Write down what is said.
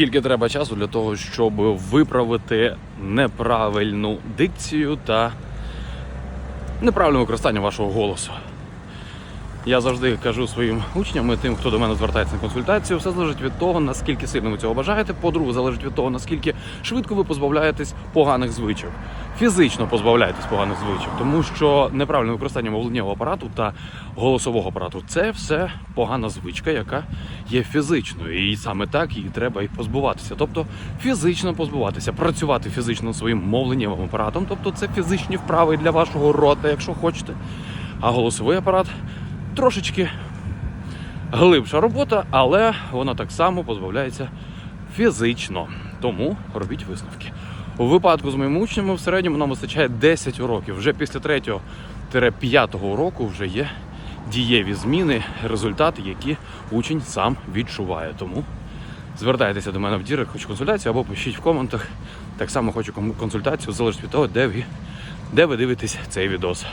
Скільки треба часу для того, щоб виправити неправильну дикцію та неправильне використання вашого голосу? Я завжди кажу своїм учням і тим, хто до мене звертається на консультацію, все залежить від того, наскільки сильно ви цього бажаєте. По-друге, залежить від того, наскільки швидко ви позбавляєтесь поганих звичок. Фізично позбавляєтесь поганих звичок, тому що неправильне використання мовленнєвого апарату та голосового апарату це все погана звичка, яка є фізичною. І саме так її треба і позбуватися. Тобто фізично позбуватися, працювати фізично своїм мовленнєвим апаратом, тобто це фізичні вправи для вашого рота, якщо хочете. А голосовий апарат трошечки глибша робота, але вона так само позбавляється фізично. Тому робіть висновки. У випадку з моїми учнями в середньому нам вистачає 10 уроків. Вже після 3-5 уроку вже є дієві зміни, результати, які учень сам відчуває. Тому звертайтеся до мене в дірек, хочу консультацію або пишіть в коментах. Так само хочу консультацію, залежить від того, де ви, де ви дивитесь цей відос.